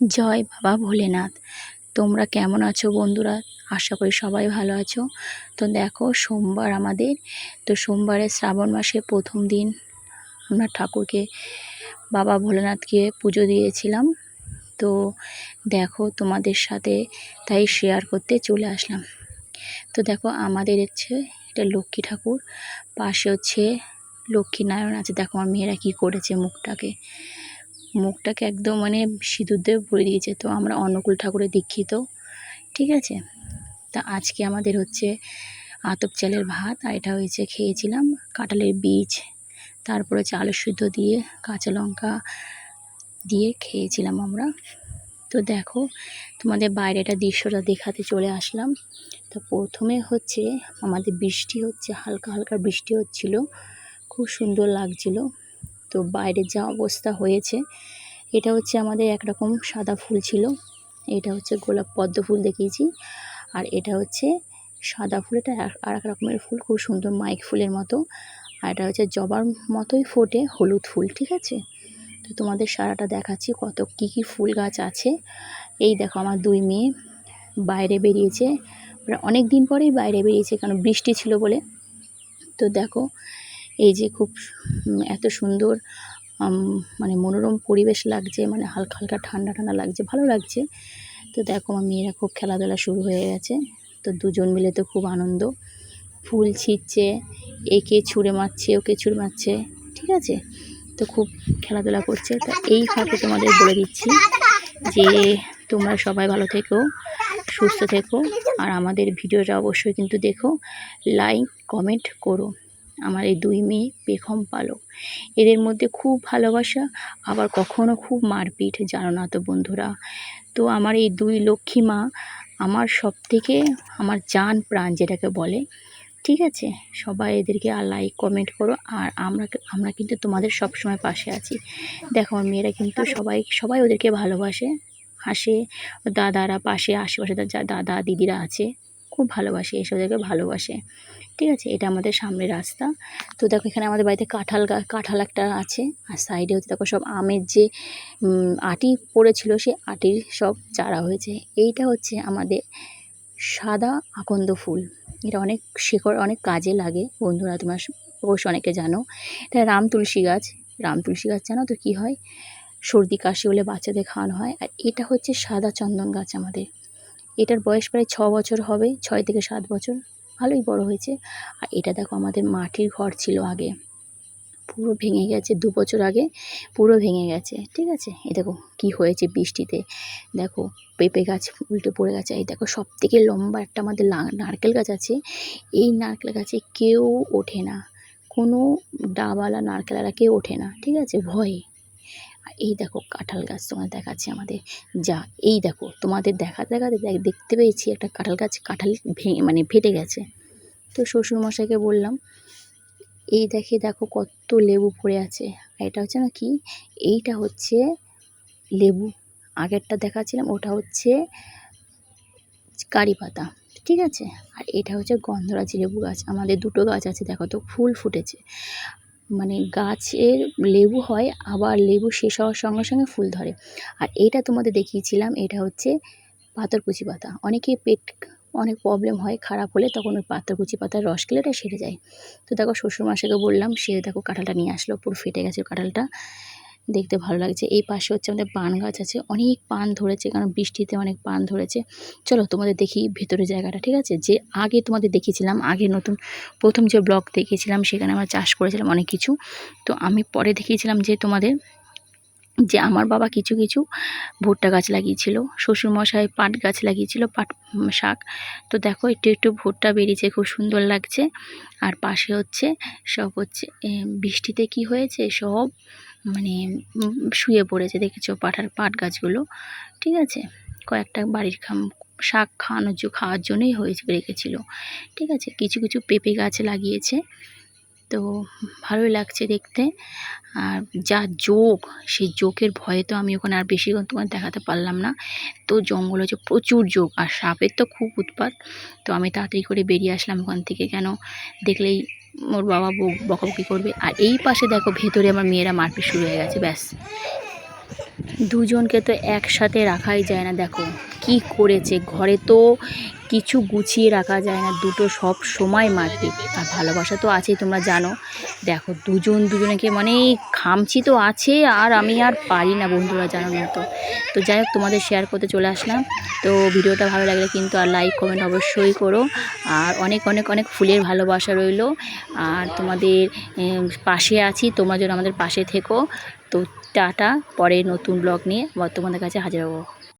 জয় বাবা ভোলেনাথ। তোমরা কেমন আছো বন্ধুরা? আশা করি সবাই ভালো আছো। তো দেখো, সোমবার আমাদের। তো সোমবারে শ্রাবণ মাসে প্রথম দিন আমরা ঠাকুরকে, বাবা ভোলেনাথকে পুজো দিয়েছিলাম। তো দেখো, তোমাদের সাথে তাই শেয়ার করতে চলে আসলাম। তো দেখো, আমাদের হচ্ছে, এটা লক্ষ্মী ঠাকুর। পাশে হচ্ছে লক্ষ্মী নারায়ণ আছে। দেখো, আমার মেয়েরা কী করেছে মুখটাকে। মুখটাকে একদম মানে সিঁদুর দিয়ে ভরে দিয়েছে। তো আমরা অনুকূল ঠাকুরের দীক্ষিত, ঠিক আছে? তা আজকে আমাদের হচ্ছে আতপ চালের ভাত, আর এটা হয়েছে খেয়েছিলাম কাঁঠালের বীজ। তারপরে হচ্ছে আলু সিদ্ধ দিয়ে কাঁচা লঙ্কা দিয়ে খেয়েছিলাম আমরা। তো দেখো, তোমাদের বাইরেটা দৃশ্যটা দেখাতে চলে আসলাম। তো প্রথমে হচ্ছে আমাদের বৃষ্টি হচ্ছে, হালকা হালকা বৃষ্টি হচ্ছিল, খুব সুন্দর লাগছিল। তো বাইরের যা অবস্থা হয়েছে, এটা হচ্ছে আমাদের একরকম সাদা ফুল ছিল। এটা হচ্ছে গোলাপ পদ্ম ফুল দেখিয়েছি। আর এটা হচ্ছে সাদা ফুল, এটা আর এক রকমের ফুল, খুব সুন্দর মাইক ফুলের মতো। আর এটা হচ্ছে জবার মতোই ফোটে হলুদ ফুল, ঠিক আছে? তো তোমাদের সারাটা দেখাচ্ছি কত কি কি ফুল গাছ আছে। এই দেখো আমার দুই মেয়ে বাইরে বেরিয়েছে। অনেক দিন পরেই বাইরে বেরিয়েছে, কারণ বৃষ্টি ছিল বলে। তো দেখো এই যে খুব এত সুন্দর মানে মনোরম পরিবেশ লাগছে মানে হালকা হালকা ঠান্ডা ঠান্ডা লাগছে, ভালো লাগছে। তো দেখো আমার মেয়েরা খুব খেলাধুলা শুরু হয়ে গেছে। তো দুজন মিলে তো খুব আনন্দ। ফুল ছিঁড়ছে, একে ছুঁড়ে মারছে, ওকে ছুঁড়ে মারছে, ঠিক আছে? তো খুব খেলাধুলা করছে। তা এই ফাঁকে তোমাদের বলে দিচ্ছি যে তোমরা সবাই ভালো থেকো, সুস্থ থেকো। আর আমাদের ভিডিওটা অবশ্যই কিন্তু দেখো, লাইক, কমেন্ট করো। আমার এই দুই মেয়ে বেগম পালক। এদের মধ্যে খুব ভালোবাসা, আবার কখনো খুব মারপিট, জানো না তো বন্ধুরা। তো আমার এই দুই লক্ষ্মী মা আমার সব থেকে আমার জান প্রাণ যেটাকে বলে, ঠিক আছে? সবাই এদেরকে আর লাইক কমেন্ট করো, আর আমরা আমরা কিন্তু তোমাদের সব সময় পাশে আছি। দেখো, আমার মেয়েরা কিন্তু সবাই সবাই ওদেরকে ভালোবাসে, হাসে। দাদারা পাশে, আশেপাশে দাদা, দিদিরা আছে খুব ভালোবাসে এসে ওদেরকে ভালোবাসে। ঠিক আছে? এটা আমাদের সামনে রাস্তা। তো দেখো, এখানে আমাদের বাড়িতে কাঁঠাল কাঁঠাল একটা আছে। আর সাইডে হচ্ছে দেখো সব আমের যে আটি পড়েছিল সে আটির সব চারা হয়েছে। এইটা হচ্ছে আমাদের সাদা আকন্দ ফুল। এটা অনেক শেকড়, অনেক কাজে লাগে। বন্ধুরা, তোমার অবশ্য অনেকে জানো। এটা রাম তুলসী গাছ। রাম তুলসী গাছ, জানো তো কী হয়? সর্দি কাশি হলে বাচ্চাদের খাওয়ানো হয়। আর এটা হচ্ছে সাদা চন্দন গাছ আমাদের। এটার বয়স প্রায় ছ বছর হবে, ছয় থেকে সাত বছর। ভালোই বড় হয়েছে। আর এটা দেখো, আমাদের মাটির ঘর ছিল আগে। পুরো ভেঙে গেছে দু বছর আগে, পুরো ভেঙে গেছে। ঠিক আছে? এই দেখো, কী হয়েছে বৃষ্টিতে। দেখো, পেঁপে গাছ উল্টে পড়ে গেছে। এই দেখো সব থেকে লম্বা একটা আমাদের নারকেল গাছ আছে। এই নারকেল গাছে কেউ ওঠে না। কোনো ডাবালা নারকেলারা কেউ ওঠে না। ঠিক আছে? ভয়ে। আর এই দেখো কাঁঠাল গাছ তোমার দেখাচ্ছে আমাদের। যা, এই দেখো, তোমাদের দেখা, দেখাতে দেখতে পেয়েছি একটা কাঁঠাল গাছ, কাঁঠাল ভেঙে মানে ফেটে গেছে। তো শ্বশুরমশাইকে বললাম, এই দেখে দেখো কত লেবু পড়ে আছে। আর এটা হচ্ছে না কি, এইটা হচ্ছে লেবু। আগেরটা দেখাচ্ছিলাম, ওটা হচ্ছে কারি পাতা, ঠিক আছে? আর এটা হচ্ছে গন্ধরাজি লেবু গাছ, আমাদের দুটো গাছ আছে, দেখো তো, ফুল ফুটেছে। মানে গাছের লেবু হয়, আবার লেবু শেষ হওয়ার সঙ্গে সঙ্গে ফুল ধরে। আর এটা তোমাদের দেখিয়েছিলাম, এটা হচ্ছে পাথরকুচি পাতা। অনেকে পেট অনেক প্রবলেম হয়, খারাপ হলে তখন ওই পাতাকুচি পাতার রস খেলে এটা সেরে যায়। তো দেখো শ্বশুরমাশাকে বললাম, সে দেখো কাঁঠালটা নিয়ে আসলো, পুরো ফেটে গেছে কাঁঠালটা। দেখতে ভালো লাগছে। এই পাশে হচ্ছে আমাদের পান গাছ আছে। অনেক পান ধরেছে, কারণ বৃষ্টিতে অনেক পান ধরেছে। চলো তোমাদের দেখি ভেতরের জায়গাটা, ঠিক আছে? যে আগে তোমাদের দেখিয়েছিলাম, আগে নতুন প্রথম যে ব্লগ দেখিয়েছিলাম, সেখানে আমরা চাষ করেছিলাম অনেক কিছু। তো আমি পরে দেখিয়েছিলাম যে তোমাদের, যে আমার বাবা কিছু কিছু ভুট্টা গাছ লাগিয়েছিল, শ্বশুরমশাই পাট গাছ লাগিয়েছিল, পাট শাক। তো দেখো, একটু একটু ভুট্টা বেরিয়েছে, খুব সুন্দর লাগছে। আর পাশে হচ্ছে সব হচ্ছে বৃষ্টিতে কি হয়েছে? সব মানে শুয়ে পড়েছে, দেখেছ পাঠার পাট গাছগুলো? ঠিক আছে? কয়েকটা বাড়ির খাম, শাক খাওয়ানোর জন্য খাওয়ার জন্যই হয়েছে, রেখেছিল। ঠিক আছে? কিছু কিছু পেঁপে গাছ লাগিয়েছে। তো ভালোই লাগছে দেখতে। আর যা যোগ সেই যোগের ভয়ে তো আমি ওখানে আর বেশিক্ষণ তোমার দেখাতে পারলাম না। তো জঙ্গল হচ্ছে প্রচুর যোগ আর সাপের তো খুব উৎপাত। তো আমি তাড়াতাড়ি করে বেরিয়ে আসলাম ওখান থেকে, কেন দেখলেই ওর বাবা বকবকি করবে। আর এই পাশে দেখো, ভেতরে আমার মেয়েরা মারপিট শুরু হয়ে গেছে, ব্যাস। দুজনকে তো একসাথে রাখাই যায় না, দেখো। কি করেছে? ঘরে তো কিছু গুছিয়ে রাখা যায় না, দুটো সব সময় মারপিট আর ভালোবাসা তো আছেই, তোমরা জানো। দেখো, দুজন দুজনকে মানে খামচি তো আছে, আর আমি আর পারি না বন্ধুরা জানো না তো তো যাই হোক, তোমাদের শেয়ার করতে চলে আসলাম। তো ভিডিওটা ভালো লাগলে কিন্তু আর লাইক কমেন্ট অবশ্যই করো। আর অনেক অনেক অনেক ফুলের ভালোবাসা রইল। আর তোমাদের পাশে আছি, তোমরা যেন আমাদের পাশে থেকো। তো টাটা, পরে নতুন ব্লগ নিয়ে তোমাদের কাছে হাজির হব।